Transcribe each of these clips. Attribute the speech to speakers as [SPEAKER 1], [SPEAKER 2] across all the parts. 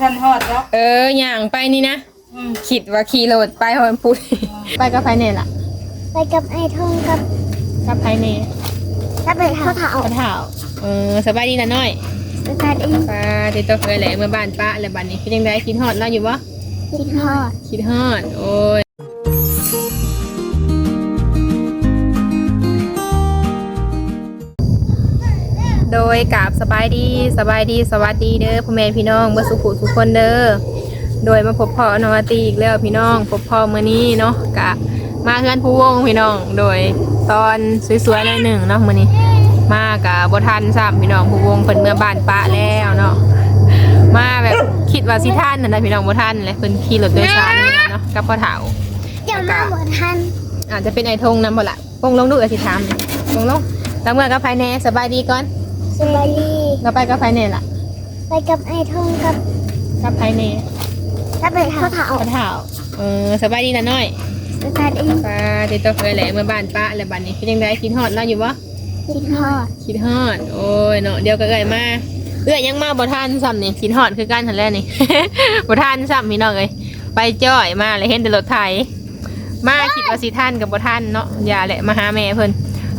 [SPEAKER 1] ท่านฮอดแล้ว
[SPEAKER 2] เออย่างไปนี่นะ
[SPEAKER 1] อืม
[SPEAKER 2] คิดว่าขี่รถไปฮอนพูดไปกับไผเน่ล่ะ
[SPEAKER 3] ไปกับไอ้ทงกับ
[SPEAKER 2] กับไผเน่
[SPEAKER 3] กับไอ้เท้าเท้า
[SPEAKER 2] กระเถาเออสบายดีนะน้อย
[SPEAKER 3] สตาร์ทเอง
[SPEAKER 2] ป้าติดตัวเคยแหละเมื่อบ้านป้าแล้วบัดนี้เป็นยังไงคิดฮอดเราอยู่บ่
[SPEAKER 3] กินทอด
[SPEAKER 2] คิดฮอดโอ้ย ยกราบสบายดีสบายดีสวัสดีเด้อพ่อแม่พี่น้องเมื่อสุขุทุกคนเด้อโดยมาพบพ่อนวตีอีกแล้วพี่น้องพบพ่อมื้อนี้เนาะกะมาเพื่อนผู้วงพี่น้อง โดยตอนสวยๆเลยหนึ่งเนาะมื้อนี้ มากะบ่ทันซ้ำพี่น้องผู้วงเพิ่นเมื่อบ้านปะแล้วเนาะมาแบบคิดว่าสิท่านนั่นนะพี่น้องบ่ทันเลยเพิ่นขี่รถโดยสารมาเนาะกับพ่อเฒ่า
[SPEAKER 3] เดี๋ยวมาหัวทัน
[SPEAKER 2] อาจจะเป็นไอ้ธงนำบ่ละปงลงดูอาสิถามเลยปงลงตามเมื่อกับภายในสบายดีก่อน
[SPEAKER 3] สบายดี
[SPEAKER 2] เราไปกับภายในล่ะ
[SPEAKER 3] ไปกับไอ้ทงกับ
[SPEAKER 2] กับภายใน
[SPEAKER 3] กับไอ้เท้าเท้า
[SPEAKER 2] พ่อเฒ่าเออสบายดีนะน้อย
[SPEAKER 3] สตาร์ทเอง
[SPEAKER 2] ป้าติดตัวเคยแหละเมื่อบ้านป้าแล้วบัดนี้เป็นยังไงคิดฮอดเราอยู่บ่
[SPEAKER 3] กินทอด
[SPEAKER 2] คิดฮอดโอ้ยเนาะเดี๋ยวก็เอ่ยมาเอื้อยยังมาบ่ทันซ้ำนี่คิดฮอดคือกันหั่นแหละนี่บ่ทันซ้ำพี่น้องเอ้ยไปจ้อยมาเลยเห็นแต่รถไถมาคิดว่าสิทันกับบ่ทันเนาะอย่าแหละมาหาแม่เพิ่น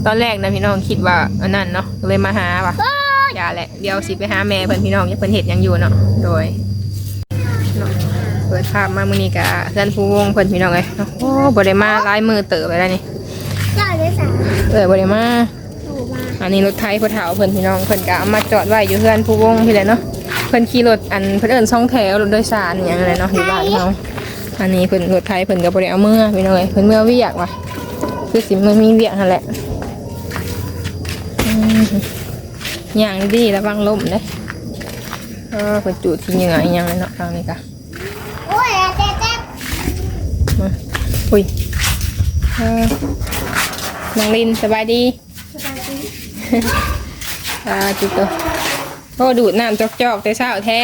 [SPEAKER 2] ตอนแรกนะพี่น้องคิดว่าอันนั้นเนาะเลยมาหาว่ะอย่าแหละเดี๋ยวสิไปหาแม่เพิ่นพี่น้องยังเพิ่นเฮ็ดหยังอยู่เนาะโดยเนาะเปิดภาพมามื้อนี้ก็เพื่อนผู้วงเพิ่นพี่น้องเอ้ยเนาะโอ้บ่ได้มาหลายมือเติบไปแล้วนี่
[SPEAKER 3] เจ้าเลยสาม
[SPEAKER 2] เอ้ยบ่ได้มา
[SPEAKER 3] หนูมา
[SPEAKER 2] อันนี้รถไทยพ่อเฒ่าเพิ่นพี่น้องเพิ่นก็เอามาจอดไว้อยู่เพื่อนผู้วงพี่แหละเนาะเพิ่นขี่รถอันเพิ่นเอิ้นช่องแถวรถโดยสารอหย่างไรเนาะอยู่บ้านเฮาอันนี้เพิ่นรถไทยเพิ่นก็บ่ได้เอาเมื่อพี่น้องเอ้ยเพิ่นเมื่อเวียกว่ะคือสิมันมีเวียกนั่นแหละ อืมอย่างดีๆระวังล้มเด้เออเพิ่นจูดที่เหงื่ออีหยังเลยเนาะทางนี้ก็
[SPEAKER 3] โอ้ยเจ๊เจ๊
[SPEAKER 2] มาอุ้ยเออน้องลินสบายดี
[SPEAKER 3] สบายดี
[SPEAKER 2] อ่าจุดตัวโอ้ดูดน้ำจอกๆแต่เช้าแท้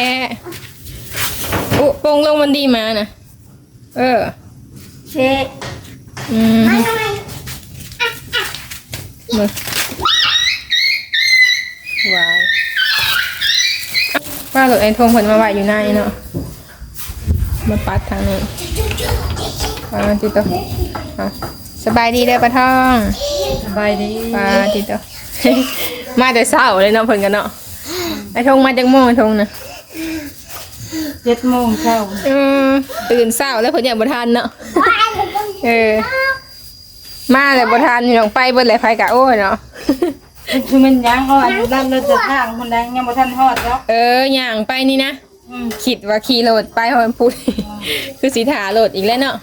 [SPEAKER 2] อุปงลงมันดีมานะเออ
[SPEAKER 3] เจ๊
[SPEAKER 2] อืม
[SPEAKER 3] มาทำไม
[SPEAKER 2] มือ วายว่าหลุดไอ้ทงผลมาไหวอยู่ในเนาะมาปัดทางนี้อ่าจุดตัวอะสบายดีเด้อปะท่อง
[SPEAKER 1] สบายดี
[SPEAKER 2] ปลาจุดตัวมาแต่เช้าเลยเนาะเพิ่นกันเนาะไอ้ทงมาจากโมงไอ้ทงนะ
[SPEAKER 1] เจ็ดโมงเช้า
[SPEAKER 2] อืมตื่นเศร้าแล้วเพิ่นยังบ่ทันเนาะเออมาแล้วบ่ทันพี่น้องไปเบิดเลยไฟกะโอ้ยเนาะ
[SPEAKER 1] คือมันยังเขาอาจจะด้านรถจะทางคนใดยังบ่ท่านฮอดแล้ว
[SPEAKER 2] เออย่างไปนี่นะ
[SPEAKER 1] อืม
[SPEAKER 2] คิดว่าขี่รถไปฮอนพูดคือสีถารถอีกแล้วเนาะ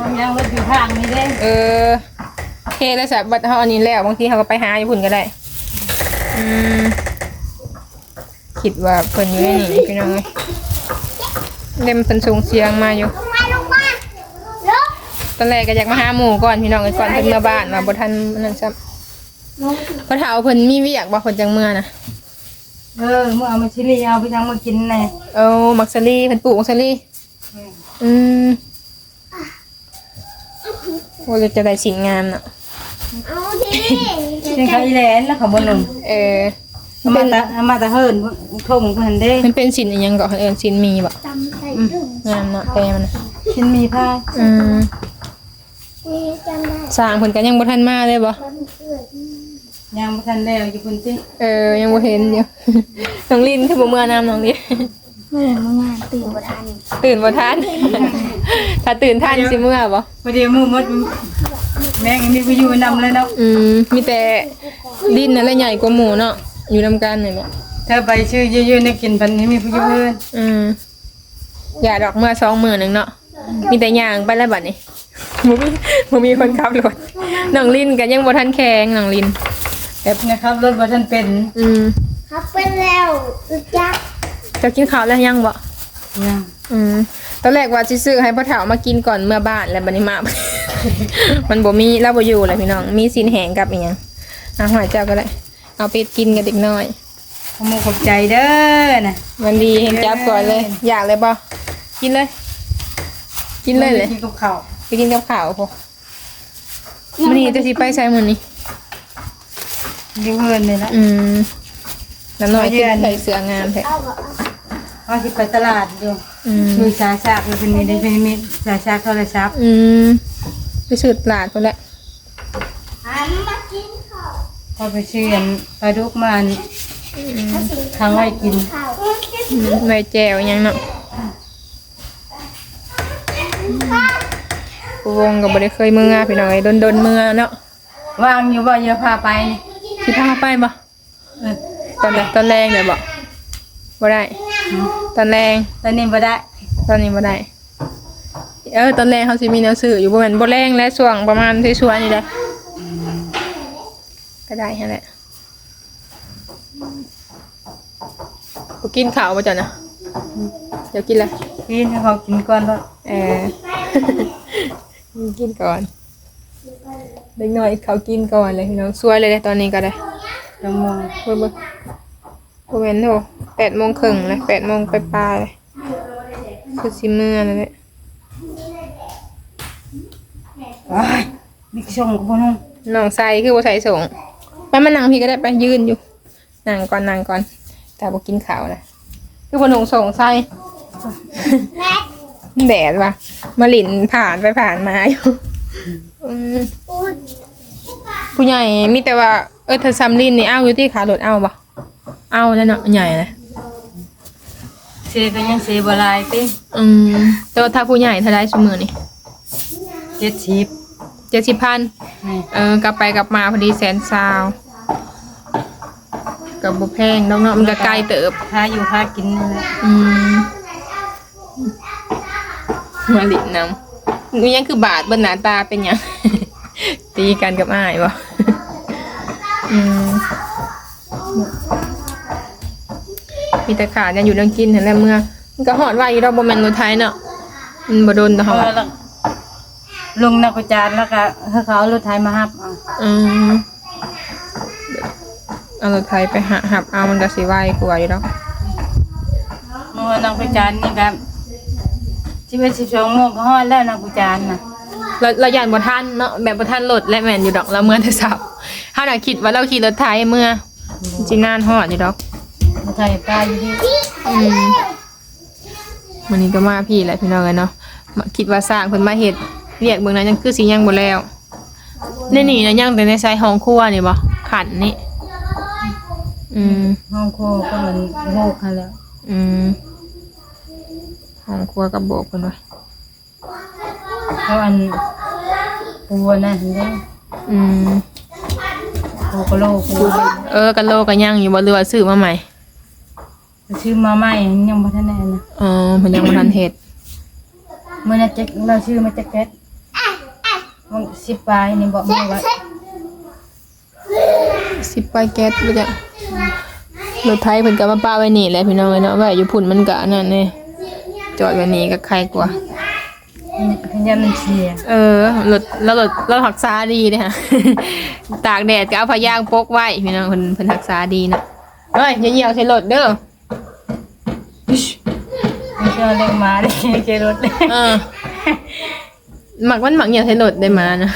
[SPEAKER 1] มันยังรถอยู่ทางนี้เด้
[SPEAKER 2] เออโอเคแล้วสับบัดเฮาอันนี้แล้วบางทีเขาก็ไปหาอยู่พุ่นก็ได้อืมคิดว่าเพิ่นอยู่ในนี่พี่น้องเอ้ยเล่มเพิ่นส่งเสียงมาอยู่
[SPEAKER 3] ลงมาลงมาลุก
[SPEAKER 2] ตอนแรกก็อยากมาหาหมู่ก่อนพี่น้องเอ้ยก่อนเพิ่นมาบ้านมาบ่ทันนั่นซ้ำเพราะถ้าเอาเพิ่นมีเวียกบ่เพิ่นจังเมื่อนะ
[SPEAKER 1] เออเมื่อเอามาชิลีเอาไปยังมากินแน่
[SPEAKER 2] เอามักซารีเพิ่นปลูกมักซารีอืมว่าจะได้สินงามน่ะ
[SPEAKER 3] เอาดิ
[SPEAKER 1] เชียงคายแลนด์แล้วเขาบ่ลง
[SPEAKER 2] เออ
[SPEAKER 1] เอามาตะเอามาตะเฮิรนทงเพิ่นเด้
[SPEAKER 2] มันเป็นสินอีหยังก็เอิ้นสินมีบ่
[SPEAKER 3] จำใส่ถุง
[SPEAKER 2] งามเนาะแปลมันน่ะ
[SPEAKER 1] กินมีผ้า
[SPEAKER 2] อืม
[SPEAKER 3] นี่จำได้
[SPEAKER 2] สร้างเพิ่นก็ยังบ่ทันมาเลยบ่
[SPEAKER 3] วันเกิด
[SPEAKER 1] ยังบ่ทันแล้วอยู่พุ่นติ
[SPEAKER 2] เออ ยังบ่เห็นอยู่ น้องลินคือบ่เมื่อน้ำน้องลิน
[SPEAKER 3] เมื่อเมื่องานตื่นบ่ทัน
[SPEAKER 2] ตื่นบ่ทัน ถ้าตื่นทันสิเมื่อบ่
[SPEAKER 1] พอดีหมู่หมดแม่งมีผู้อยู่นำเลยเนาะ
[SPEAKER 2] อืม มีแต่ดินนั่นแหละใหญ่กว่าหมู่เนาะ อยู่นํกันนี่แหละ
[SPEAKER 1] ถ้าไปชื่อเยอะๆเนี่ยกินพันนี้มีผู้อยู่เพิ่น
[SPEAKER 2] อืมอย่าดอกเมื่อสองมื้อหนึงเนาะ มีแต่ย่างไปแล้วบัดนี้บ่มีบ่มีคนขับรถ น้องลินก็ยังบ่ทันแข็งน้องลิน
[SPEAKER 1] แบบนะครับรถบ่ทันเป็น
[SPEAKER 2] อืม
[SPEAKER 3] ครับเป็นแล้วอึกยักษ์
[SPEAKER 2] จะกินข้าวแล้วยังบ่
[SPEAKER 1] ยัง
[SPEAKER 2] อืมตอนแรกว่าสิซื้อให้พ่อเฒ่ามากินก่อนเมื่อบ้านแล้วบัดนี้มา มันบ่มีเราบ่อยู่เลยพี่น้อง มีสินแหงกับอีหยังเอาหอยเจ้าก็ได้ เอาไปกินกันเด็กน้อย
[SPEAKER 1] ขโมยขอบใจเด้อน่ะ
[SPEAKER 2] มันดีเห็นจับก่อนเลย อยากเลยบ่กินเลย กินเลยเลย
[SPEAKER 1] กินกับข้าว
[SPEAKER 2] ไปกินกับข้าวพอมื้อนี้จะสิไปใช้มื้อนี้
[SPEAKER 1] อยู่เพิ่นนี่ละ
[SPEAKER 2] อืมน้ำน้อย
[SPEAKER 1] เอาเย็
[SPEAKER 2] ขึ้น
[SPEAKER 1] น
[SPEAKER 2] ใส่เสื้องามแท้
[SPEAKER 3] เอาบ่
[SPEAKER 1] ว่าสิไปตลาดอยู่
[SPEAKER 2] อืม
[SPEAKER 1] คือสาชาคือเป็นมีได้เป็นมีสาชาโทรศัพท์
[SPEAKER 2] อืมไปสืบตลาดคนละ
[SPEAKER 3] หันมากินข้าว
[SPEAKER 1] พอไปเชื่อนปลาดุกมันทางไว้กิน
[SPEAKER 3] ข้าว
[SPEAKER 2] อืมใบแจวหยังเนาะผู้วงก็บ่ได้เคยเมื่อพี่น้องไอ้ดนดนๆเมื่อเนาะ
[SPEAKER 1] วางอยู่บ่อย่าพาไปนี่
[SPEAKER 2] สิพาไปบ่
[SPEAKER 1] เออ
[SPEAKER 2] ตอนแรกตอนแรงเลยบ่บ่ได้ ตอนแรง
[SPEAKER 1] ตอนนี้บ่ได้
[SPEAKER 2] ตอนนี้บ่ได้ เออตอนแรกเขาสิมีแนวซื้ออยู่บ่แม่นบ่แรงและช่วงประมาณที่ช่วงนี่แหละก็ได้หั่นแหละบ่กินข้าวบ่จ้ะนะเดี๋ยวกินอะไร
[SPEAKER 1] กินให้เขากินก่อนแล้ว
[SPEAKER 2] เออ กินก่อน เล็กน้อยเขากินก่อนเลยพี่น้องสวยเลยเด้ตอนนี้ก็ได้
[SPEAKER 1] จังมอง
[SPEAKER 2] เบิ่งเบิ่งบ่แม่นโหแปดโมงครึ่งเลยแปดโมงไปปลายๆเลยคือสิมื้อนั่นแหละ
[SPEAKER 1] อ้ายมีชมกับพ่อนุ่ง
[SPEAKER 2] น้องใส่คือบ่ใส่ส่งไปมานั่งพี่ก็ได้ไปยืนอยู่นั่งก่อนนั่งก่อน แต่บ่กินข้าวนะคือบ่หนงส่งใส่แดดว่ะมาหลินผ่านไปผ่านมาอยู่ อืม
[SPEAKER 3] อุ้ย
[SPEAKER 2] ผู้ใหญ่มีแต่ว่าเออถ้าซัมลินนี่เอาอยู่ที่ขารถเอาบ่เอาแล้วเนาะใหญ่เลย
[SPEAKER 1] เสก็ยังเสบ่หลายติ
[SPEAKER 2] อืมแต่ว่าถ้าผู้ใหญ่เท่าไรสมือนี่
[SPEAKER 1] 70
[SPEAKER 2] เจ็ดสิบพัน
[SPEAKER 1] นี่
[SPEAKER 2] เออกลับไปกลับมาพอดีแสนซาวกับบุแพงน้องเนาะมันก็ไกลเติบ
[SPEAKER 1] พาอยู่พากินนี่แหละ
[SPEAKER 2] อืมมาหลินนำ นี่ยังคือบาดบนหน้าตาเป็นหยัง ตีกันกับอ้ายบ่อืมมีแต่ขาดยังอยู่เรื่องกินเห็นแล้วเมื่อมันก็หอดไว้อยู่เราบ่แม่นรถไทยเนาะมันบ่โดนแต่
[SPEAKER 1] เอา
[SPEAKER 2] เฮา
[SPEAKER 1] แล้วลงนักประจานแล้วก็ให้เขาเอารถไถมารับเอา
[SPEAKER 2] อืมเอารถไทยไปหาหับเอามันก็สิไวกว่าอยู่แล้ว
[SPEAKER 1] เมื่อนักประจานนี่ก็ 11 12โมงก็ฮอดแล้วนักประจานน่ะ
[SPEAKER 2] เราเราย่านบ่ทันเนาะแบบบ่ทันรถและแม่นอยู่ดอกเราเมื่อแต่เช้าเฮาน่ะคิดว่าเราขี่รถไทยเมื่อจริงนานฮอดอยู่ดอก
[SPEAKER 1] มาไถปลาอยู่ที่
[SPEAKER 2] อืมวันนี้ก็มาพี่แหละพี่น้องเอ้ยเนาะมาคิดว่าสร้างเพิ่นมาเฮ็ดเรียกเบิ่งนั้นยังคือสิยังบ่แล้วในนี่นะยังแต่ในไซห้องครัวนี่บ่ขันนี่อืม
[SPEAKER 1] ห้องโคก็เหมือนโบกให้แล้ว
[SPEAKER 2] อืม ห้องครัวกับโบกเพิ่นว่า
[SPEAKER 1] เขาอันปูนะเห็นไหม
[SPEAKER 2] อืม
[SPEAKER 1] ปูกะโลปู
[SPEAKER 2] เออกะโลก็ยังอยู่บ่เรือว่าซื้อมาใหม่
[SPEAKER 1] ชื่อมาใหม่ยังบ่ทันได้นะ
[SPEAKER 2] อ๋อเพิ่นยังบ่ทันเฮ็ด
[SPEAKER 1] เมื่อนั้นจะเราชื่อมาจากแก๊สมันสิบปลายนี่บอกมาไว้
[SPEAKER 2] สิบไปแก๊สบ่จ้ะรถไทยเพิ่นก็มาป้าไว้นี่แหละพี่น้องเอ้ยเนาะไว้อยู่พุ่นมันก็อันนั่นแน่ จอดไว้นี่ก็ใครกว่า
[SPEAKER 1] พยายามมันเชีย
[SPEAKER 2] เออรถแล้วรถเราหักษาดีเด้ฮะ ตากแดดก็เอาผ้ายางปกไว้พี่น้องเพิ่นเพิ่นหักษาดีเนาะเฮ้ยอย่าเหยียบใส่รถเด้อ
[SPEAKER 1] ไม่เชื่อเรียกมาเลยเจรถเลย
[SPEAKER 2] เออหมักมันหมักเหยียบใส่รถได้มานะ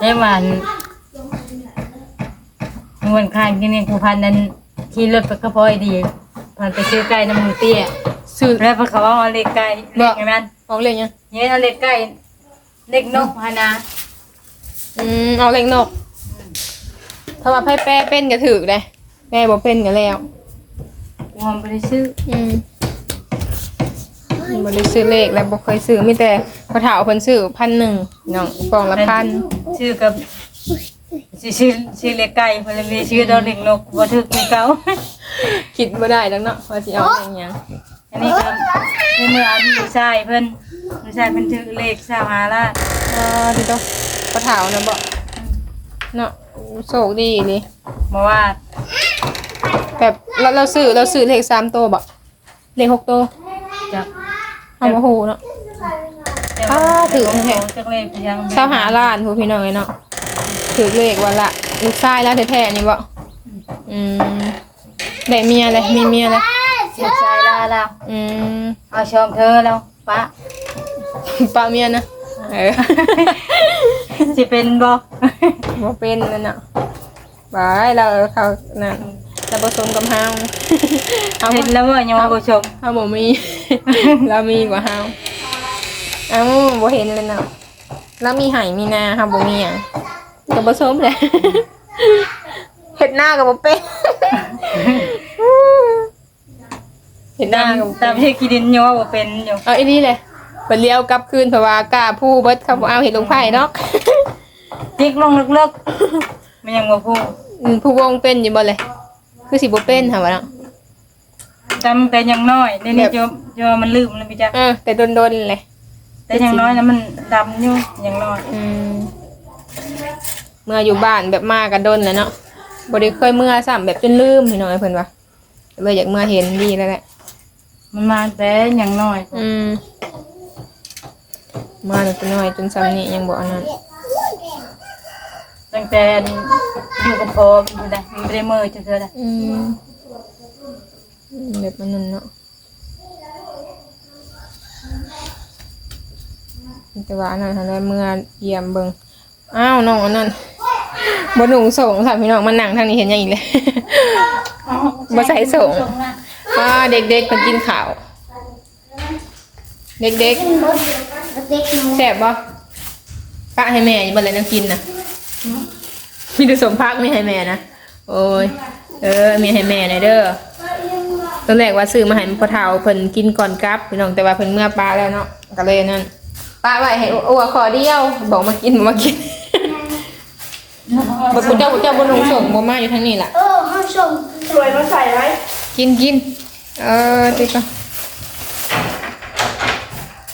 [SPEAKER 1] ได้มันวันข้างที่นี่ครูพันนั้นขี่รถไปกระพอยดี ผ่านไปซื้อไก่น้ำมูเตี้ย
[SPEAKER 2] ซื้อ
[SPEAKER 1] แล้วพอเขาเอาเล็กไก่เล็กอย่างนั้น
[SPEAKER 2] ออกเลยยัง
[SPEAKER 1] เนี่ยเอาเล็กไก่เล็กนกพานา
[SPEAKER 2] อืมเอาเล็กนกถ้าว่าไพ่แป้เป็นก็ถือเลยแม่บ่เป็นก็แล้ว
[SPEAKER 1] งอมไปได้ซื้อ
[SPEAKER 2] อืมบ่ได้ซื้อเลขแล้วบ่เคยซื้อมีแต่พอถาวเพิ่นซื้อพันหนึ่งน้องกล่องละพัน
[SPEAKER 1] ชื่อกับชื่อชื่อชื่อเล็กไก่เพนเลยมีชื่อดอกเล็กนกบ่ถึกมีเก่า
[SPEAKER 2] คิดบ่ได้ดังเนาะว่าสิเอาอย่างหยัง
[SPEAKER 1] อันนี้ครับเมื่ออันผู้ชายเพิ่นผู้ชายเพิ่นถือเลขสามหาล้าน
[SPEAKER 2] เออดีตัวพอถาวนะบ่เนาะโชคดีนี่
[SPEAKER 1] มาว่า
[SPEAKER 2] แบบเราเราซื้อเราซื้อเลขสามตัวบ่เลขหกตัว
[SPEAKER 1] จัก
[SPEAKER 2] เอามาโหเนาะ อ้าถือแท้
[SPEAKER 1] จักเลขยัง
[SPEAKER 2] เช้าหาล้านผู้พี่น้องเอ้ยเนาะถือเลขวันละลูกชายแล้วแท้ๆนี่บ่อืม ได้เมียเลยมีเมียเลย
[SPEAKER 1] ลูกชายลาแล้ว
[SPEAKER 2] อืม
[SPEAKER 1] เอาชองเธอแล้วปะ
[SPEAKER 2] ป้าเมียนะเออ
[SPEAKER 1] สิเป็นบ่
[SPEAKER 2] บ่เป็นนั่นน่ะบายเราเขานั่นเราแต่ผสมกับเฮาเอา
[SPEAKER 1] เห็นแล้วว่ายังว่าบ่ชม
[SPEAKER 2] เฮาบ่มีเรามีกว่าเฮาเอ้าบ่เห็นเลยเนาะแล้วมีไหมีนาเฮาบ่มีหยังก็ผสมแหละ เฮ็ดหน้าก็บ่เป็นเฮ็ดหน้าก็บ่
[SPEAKER 1] ตาม
[SPEAKER 2] เป็น
[SPEAKER 1] ที่กินดินยังว่าบ่เป็นอยู่
[SPEAKER 2] เอาอีนี่เลยไปเลี้ยวกลับคืนเพราะว่ากล้าผู้เบิดเขาบ่เอาเห็ดลงไผ่เนาะ
[SPEAKER 1] จิกลงลึกๆมันยังบ่พูด
[SPEAKER 2] อืมผู้วงเป็นอยู่บ่เลยคือสิบ่เป็นค่ะวะเนาะ
[SPEAKER 1] จำแต่ยังน้อยนี่นี่จมจมมันลืมแล้วพี่จ๊ะ
[SPEAKER 2] เออแต่โดนๆเลย
[SPEAKER 1] แต่ยังน้อยนะมันดำอยู่ยังน้อย
[SPEAKER 2] อืมเมื่ออยู่บ้านแบบมากันโดนแหล้วเนาะ บ่ได้เคยเมื่อซ้ำแบบจนลืมพี่น้อยเพิ่นว่าเลยอยากเมื่อเห็นดีแล้วแหละ
[SPEAKER 1] มันมาแต่ยังน้อย
[SPEAKER 2] อืมมาแต่น้อยจนซ้ำนี้ยังบ่อันนั้น
[SPEAKER 1] ตั้งแต่อยู่กับพ่อมันได้มันบ่ได้มือจังเทื่อได้
[SPEAKER 2] อืมอืมแบบมันนั่นเนาะแต่ว่าอันนั้นทันได้เมื่อเยี่ยมเบิ่งอ้าวน้องอันนั้น บ่หนุ่งส่งค่ะพี่น้องมานั่งทางนี้เห็นยังอีกเลย บ่ใส่ส่ง อ่าเด็กๆเพิ่นกินข้าว เด็ก
[SPEAKER 3] เด็กหนู
[SPEAKER 2] ๆแซ่บบ่ปะให้แม่อยู่บ่เลยน้ำกินนะมีแต่สมพักไม่ให้แม่นะ โอ้ย เออ มีให้แม่หน่อยเด้อตอนแรกว่าซื้อมาให้พ่อเฒ่าเพิ่นกินก่อนกลับพี่น้องแต่ว่าเพิ่นเมื่อปลาแล้วเนาะก็เลยนั่นปลาไว้ให้อ้วขอเดียว บอกมากินบ่มากิน บ่กูเจ้ากูเจ้าบ่ลงส่งบ่มาอยู่ทางนี้ล่ะ
[SPEAKER 3] เออห้องส่ง
[SPEAKER 1] สวยมาใส่ไว้
[SPEAKER 2] กินกินเออติก่อน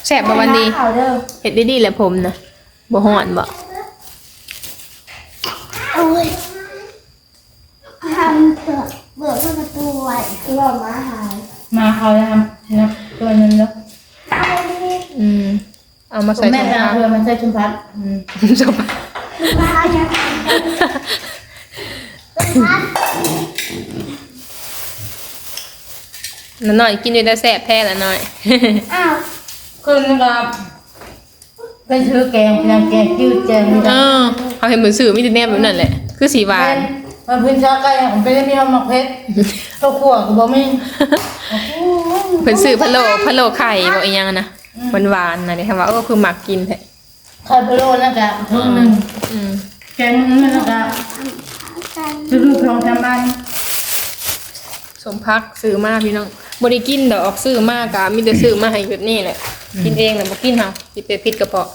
[SPEAKER 2] แซ่บบ่วันนี้
[SPEAKER 3] ข่าวเด้อ
[SPEAKER 2] เฮ็ดดีๆแหละผมนะบ่ฮ้อนบ่
[SPEAKER 3] โอ้ยทำเปลือกเปลือกมันประตูไว้ที่ว่ามาหาย
[SPEAKER 1] มาเขาจะทำนะตัวนึงแล้ว
[SPEAKER 3] เอาไปดิ
[SPEAKER 2] อืมเอามาใส่
[SPEAKER 1] แม่
[SPEAKER 2] ถุง
[SPEAKER 1] จะ
[SPEAKER 2] ผ้า
[SPEAKER 1] เอาเพื่อมันใส่ชุมพัดอืม
[SPEAKER 2] จบ
[SPEAKER 3] มาเนี่ยพัด
[SPEAKER 2] น้าน้อยกินอยู่ได้แซ่บแท้ละน้อย
[SPEAKER 3] อ้าว
[SPEAKER 1] คืนนึงก็ไปซื้อแกงนางแกงจืดแกงนี่
[SPEAKER 2] เอ
[SPEAKER 1] นะ
[SPEAKER 2] อเขาเห็นเหมือนสื่อมีแต่แนบแบบนั้นแหละ คือสีหวาน
[SPEAKER 1] มันเพิ่นชาไก่ผมไปได้มีน้ำหมักเพชรตัวขั่วก็บ่มี
[SPEAKER 2] เพิ่นสื่อพะโล้พะโล้ไข่บ่อีหยังอะนะหวานๆนะเดี๋ยวคำว่าเออคือหมักกินแท้
[SPEAKER 1] ไข่พะโล้นั่นก็ทุ่งหนึง
[SPEAKER 2] อืม
[SPEAKER 1] แกงนั่นก็
[SPEAKER 3] กัน
[SPEAKER 1] ซื้อลูกลองทำบ้าน
[SPEAKER 2] สมพักซื้อมาพี่น้อง บ่ได้กินดอกซื้อมากกะมีแต่ซื้อมาให้แบบนี้แหละกินเองน่ะบ่กินเฮาสิไปพิษกระเพาะ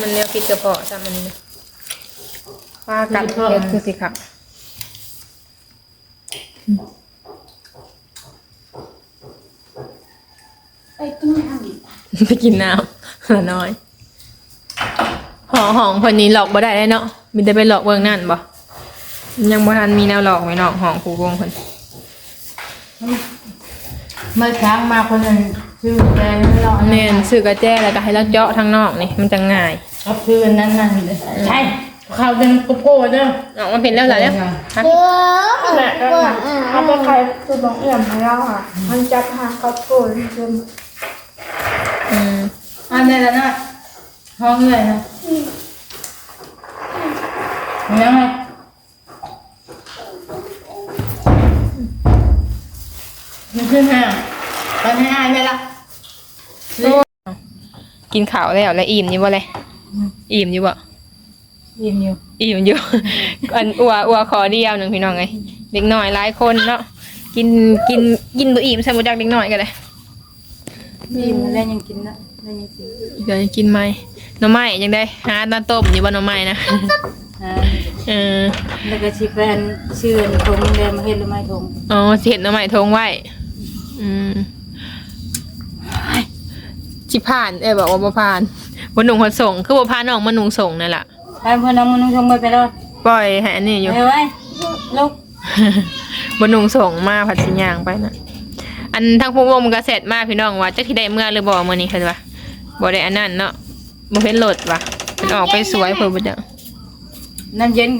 [SPEAKER 2] มันเรียกพิษกระเพาะจ้ะมันนี่นะว่ากัดเฮ็ดคือสิค่ะ
[SPEAKER 3] ไปกินน้ำ
[SPEAKER 2] ไปกินน้ำละน้อยหอหองคนนี้หลอกบ่ได้เลยเนาะมีแต่ไปหลอกเบื้องนั่นบ่ ยังบ่ทันมีแนวหลอกไว้เนาะหองผูวงคน
[SPEAKER 1] เมื่อช้างมาคนนึงซื้อแกงให้เรา
[SPEAKER 2] แม่นซื้อกระแจแล้วก็ให้เราเจาะทางนอกนี่มันจะง่าย
[SPEAKER 1] ครับซื้ออันนั้นนั่นเลยใช่ข้าวเดินโกโก้เด้อ
[SPEAKER 2] ออกมาเป็นแล้วเหรอเนี่ยฮะ
[SPEAKER 3] เด้อแหละเปิดอะ
[SPEAKER 4] ถ้าเป็นใครคือน้องเอี่ยมของเราค่ะ มันจะพาเขาโกนจน
[SPEAKER 2] อืม
[SPEAKER 1] อันนี้ละนะห้องเลยนะยังไง มันขึ้นห้างตอนนี้อายไปละ
[SPEAKER 2] กินข้าวแล้วแล้วอิ่มอยู่บ่เลยอิ่มอยู่บ่
[SPEAKER 1] ยิ้มอยู่
[SPEAKER 2] อิ่มอยู่ อันอัวอัวขอเดียวหนึ่งพี่น้องไงเด็กน้อยหลายคนเนาะกินกินกินบ่อิ่มใส่หมดจักเด็กน้อยก็ได้
[SPEAKER 1] ยิ้มแล้วยังกินนะแล้วยังกิน
[SPEAKER 2] เดี๋ยวจะกินไหมหน่อไม้ยังได้หาตอนต้มอยู่บ่หน่อไม้นะ
[SPEAKER 1] อ่า
[SPEAKER 2] เออ
[SPEAKER 1] แล้วก็ชิแฟนชื่อทงแดงมาเฮ็ดหรือไม่ทง
[SPEAKER 2] อ๋อสิเห็ดหน่อไม้ทงไว้ อืมชิผ่าน เอ้ยบอกว่าบ่ผ่านบ่หนุ่งคนส่ง คือบ่พาน้องมาหนุ่งส่งนั่นล่ะ
[SPEAKER 1] ไปเพื่อนน้องมันนุ่งชงไปไปแล้ว
[SPEAKER 2] ปล่อยให้อันนี้อยู่
[SPEAKER 1] ไปไว้ลูก
[SPEAKER 2] บ่หนุ่งส่งมาผัดสิย่างไปน่ะ อันทั้งผู้วงมันก็เสร็จมาพี่น้องว่าจักสิได้เมื่อหรือบ่มื้อนี้เห็นว่าบ่ได้อันนั้นเนาะบ่เห็นรถว่ะมันออกไปสวยเพิ่นบ่จัง
[SPEAKER 1] น้ำเย็น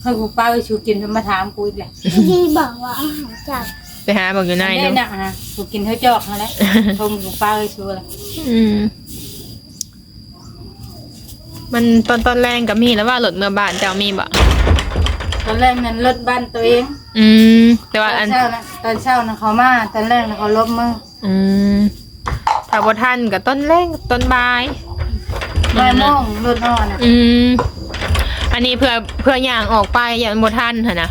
[SPEAKER 1] เขากูป้าไปชูกินเพิ่นมาถามกูอีกแหละ
[SPEAKER 3] ที่บอกว่าอาหารจาก
[SPEAKER 2] ไปหาบอกอยู่ใน
[SPEAKER 1] ได้
[SPEAKER 2] ดู
[SPEAKER 1] น่ะฮะกูกินเท่าจอกนั่นแหละทงกูป้าไปชูเลย
[SPEAKER 2] อืม มันตอนตอนแรงก็มีแล้วว่ารถเมื่อบ้านเจ้ามีบ่
[SPEAKER 1] ตอนแรกนั้นรถบ้านตัวเอง
[SPEAKER 2] อืม แต่
[SPEAKER 1] ต
[SPEAKER 2] ว่า
[SPEAKER 1] อ
[SPEAKER 2] อั
[SPEAKER 1] น
[SPEAKER 2] น
[SPEAKER 1] เช้านะตอนเช้านะเขามาตอนแรกนะเขาลบมือ
[SPEAKER 2] อืมถ้าบ่ทันก็ต้นแรงต้นบ่าย
[SPEAKER 1] บ่ายโมงรถนอนนะ
[SPEAKER 2] อืม อันนี้เพื่อเพื่อย่างออกไปอย่างบ่ทันหั่นนะ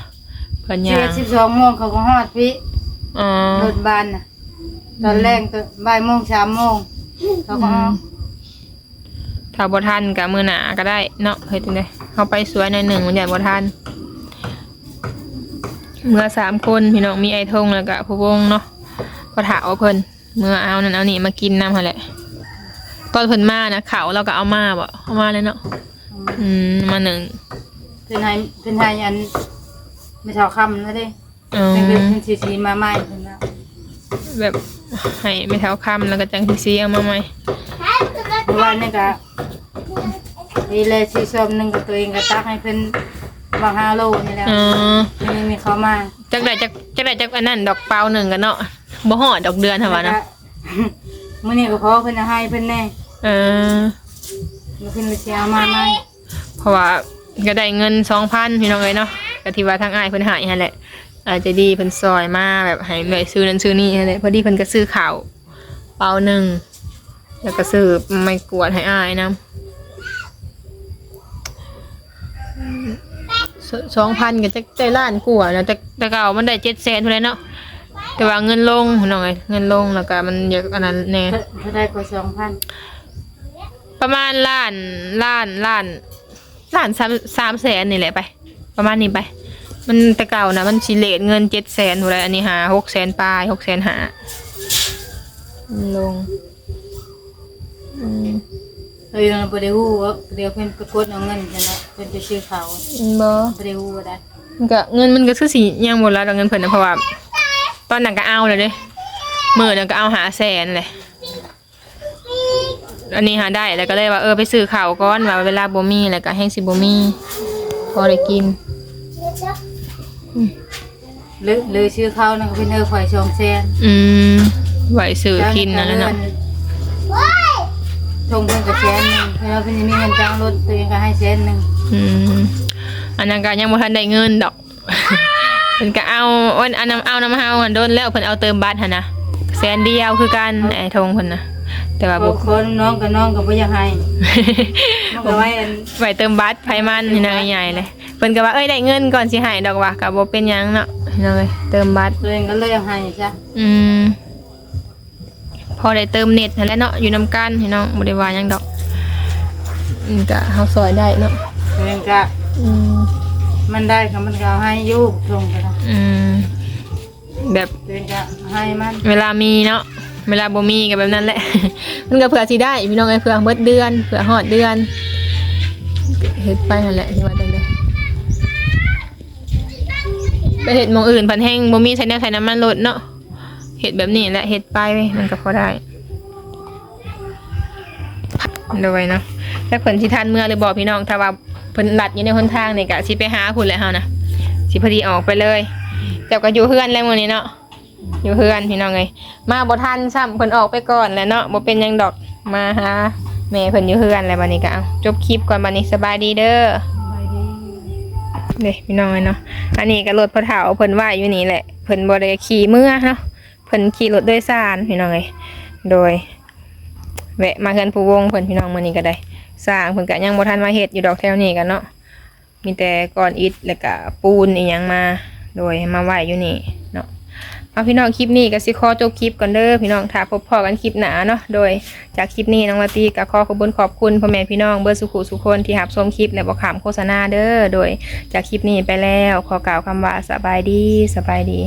[SPEAKER 2] เพื่อย่า
[SPEAKER 1] เจ็ด
[SPEAKER 2] ง
[SPEAKER 1] สิบสองโมงเขาก็ฮอดพี่
[SPEAKER 2] อ๋อ
[SPEAKER 1] รถบ้านน่ะ ตอนแรกก็บ่ายโมงสามโมงเขาก็ออก
[SPEAKER 2] ถ้าบ่ทันก็มื้อหน้าก็ได้เนาะเฮ็ดจังได๋เฮาไปสวยหน่อยหนึงมันใหญ่บ่ทันเมื่อสามคนพี่น้องมีไอ้ทงแล้วก็ผู้วงเนาะก็ถาเอาเพิ่นเมื่อเอานั่นเอานี่มากินนำหั่นแหละตอนเพิ่นมานะเขาวเราก็เอามาบ่เอามาเลยเนาะอืมมาหนึ่ง
[SPEAKER 1] เป็นไงเป็นไงอันไม่เท่าคำแล้วเด้
[SPEAKER 2] อ๋อ
[SPEAKER 1] เป็นเป็นสีสีมาใหม่เพิ่นว่า
[SPEAKER 2] แบบให้ไม่เท่าคำแล้วก็จังสิซีเอามาใหม่
[SPEAKER 1] เมื่อวานนี่ก็ดีเลยสีส้มหนึงกับตัวเองก็ตักให้เพิ่นบางห้าโลนี่แหละ
[SPEAKER 2] อ๋อ
[SPEAKER 1] นี่มีเขามา
[SPEAKER 2] จักได้จักจักได้จักอันนั้นดอกเปล่าหนึ่งกันเนาะบ่ฮอดดอกเดือนหั่นว่าเนาะ
[SPEAKER 1] มื้อนี้ก็ขอเพิ่นเอาให้เพิ่นแน่
[SPEAKER 2] เออ
[SPEAKER 1] มื้อเพิ่นเลยสิเอามาใหม่
[SPEAKER 2] เพราะว่าก็ได้เงิน2,000พี่น้องเอ้ยเนาะก็ที่ว่าทางอ้ายเพิ่นให้หั่นแหละ อาจจะดีเพิ่นซอยมาแบบให้แม่ซื้อนั้นซื้อนี่หั่นแหละพอดีเพิ่นก็ซื้อข้าวเปล่าหนึ่งแล้วก็ซื้อไม้กวาดให้อ้ายนำสองพันก็จะได้ล้านกว่านะแต่แต่เก่ามันได้เจ็ดแสนเท่าไหร่เนาะแต่ว่าเงินลงพี่น้องเอ้ยเงินลงแล้วก็มันเยอะอันนั้นแน่
[SPEAKER 1] เพิ่นเพิ่นได้กว่า2,000
[SPEAKER 2] ประมาณล้านล้านล้านล้านสามสามแสนนี่แหละไป ประมาณนี้ไป มันแต่เก่านะมันชิเลตเงินเจ็ดแสนเท่าไหรอันนี้หาหกแสนปลายหกแสนหาลงอืม
[SPEAKER 1] เฮ้ยเราบ่ได้ฮู้ว่าเดี๋ยวเพิ่นไปกดเอาเงินจังได๋เพิ่นไปซื้อเขาว
[SPEAKER 2] บ่
[SPEAKER 1] บ่ได้ฮู้ว่าได้
[SPEAKER 2] มันก็เงินมันก็คือสียังหมดแล้วดอกเงินเพิ่นนะเพราะว่า ตอนนั้นก็เอาเลยเด้มื่อนั้นก็เอาหาแสนเลยอันนี้หาได้แล้วก็เลยว่าเออไปซื้อข้าวก่อนว่าเวลาบ่มีแล้วก็แห้งสิบ่มีพอได้กิน
[SPEAKER 1] หรือหรือชื่อเขานั่นก็เป็นเออข่อยชองแซน
[SPEAKER 2] อืมไหวซื้อกินนั่นแหละเนาะ
[SPEAKER 1] ทงเพิ่นก็แสนหนึงเวลาเพิ่นสิมีเงินจ้างรถตัวเองก็ให้แสนหนึง
[SPEAKER 2] อืมอันนั้นก็ยังบ่ทันได้เงินดอก เพิ่นก็เอาอันอันน้ำเอาน้ำเฮาอันโดนแล้วเพิ่นเอาเติมบัตรหั่นนะแสนเดียวคือกันไอ้ทงเพิ่นนะแต่ว่า
[SPEAKER 1] บ
[SPEAKER 2] บ่า
[SPEAKER 1] งคนน้องกับน้องก็บ่อยากให้มันก็ไว้อัน
[SPEAKER 2] ไว้เติมบัตรไผมันนี่นะใหญ่เลยเพิ่นก็ว่าเอ้ยได้เงินก่อนสิให้ดอกว่าก็บ่เป็นหยังเนาะพี่น้องเอ้ยเติมบัตร
[SPEAKER 1] ตัวเองก็เลยอยากให้จ้ะ
[SPEAKER 2] อืม พอได้เติมเน็ตนั่นแหละเนาะอยู่นำกันพี่น้องบ่ได้ว่าหยังดอกอืมก็เฮาซอยได้เนาะ
[SPEAKER 1] ตัวเองก็
[SPEAKER 2] อืม
[SPEAKER 1] มันได้ก็มันก็เอาให้อยู่ทงก็ได้
[SPEAKER 2] อืมแบบ
[SPEAKER 1] ตัวเองก็ให้มัน
[SPEAKER 2] เวลามีเนาะเวลาบ่มีก็แบบนั้นแหละ มันก็เผื่อสิได้พี่น้องไอ้เผื่อเบิดเดือนเผื่อหอดเดือนเฮ็ดไปนั่นแหละที่ว่าจังได๋ ไปเฮ็ดมองอื่นพันแห้งบ่มีใช้แนวใช้น้ำมันรถเนาะเฮ็ดแบบนี้แหละเฮ็ดไปมันก็พอได้โดยเนาะถ้าเพิ่นสิทันเมื่อหรือบอกพี่น้องถ้าว่าเพิ่นลัดอยู่ในหนทางนี่ก็สิไปหาพุ่นแหละเฮานะสิพอดีออกไปเลยเจ้าก็อยู่เฮือนแล้วมื้อนี้เนาะอยู่เพื่อนพี่น้องไงมาบ่ทันซ้ำเพิ่นออกไปก่อนแหล้วเนาะบ่เป็นหยังดอกมาหาแม่เพิ่นอยู่เพื่อนแล้วบัดนี้ก็เอาจบคลิปก่อนบัดนี้สบายดีเด้อ
[SPEAKER 1] ไปดี
[SPEAKER 2] เลยพี่น้องเอ้ยเนาะอันนี้ก็รถพ่อเฒ่าเพิ่นว่าอยู่นี่แหละเพิ่นบ่ได้ขี่เมื่อเนาะเพิ่นขี่รถโดยสารพี่น้องเอ้ยโดยแวะมาเฮือนผู้วงเพิ่นพี่น้องมื้อนี้ก็ได้สร้างเพิ่นก็ยังบ่ทันมาเฮ็ดอยู่ดอกแถวนี้กันเนาะมีแต่ก้อนอิฐแล้วก็ปูนอีหยังมา โดยมาไว้อยู่นี่เนาะ เอาพี่น้องคลิปนี้ก็สิขอจบคลิปก่อนเด้อพี่น้องถ้าพบพอกันคลิปหนาเนาะโดยจากคลิปนี้น้องลาตีก็ขอขอบคุญขอบคุณพ่อแม่พี่น้องเบอร์สุขุสุคนที่รับชมคลิปและบอกขามโฆษณาเด้อโดยจากคลิปนี้ไปแล้วขอกล่าวคำว่าสบายดีสบายดี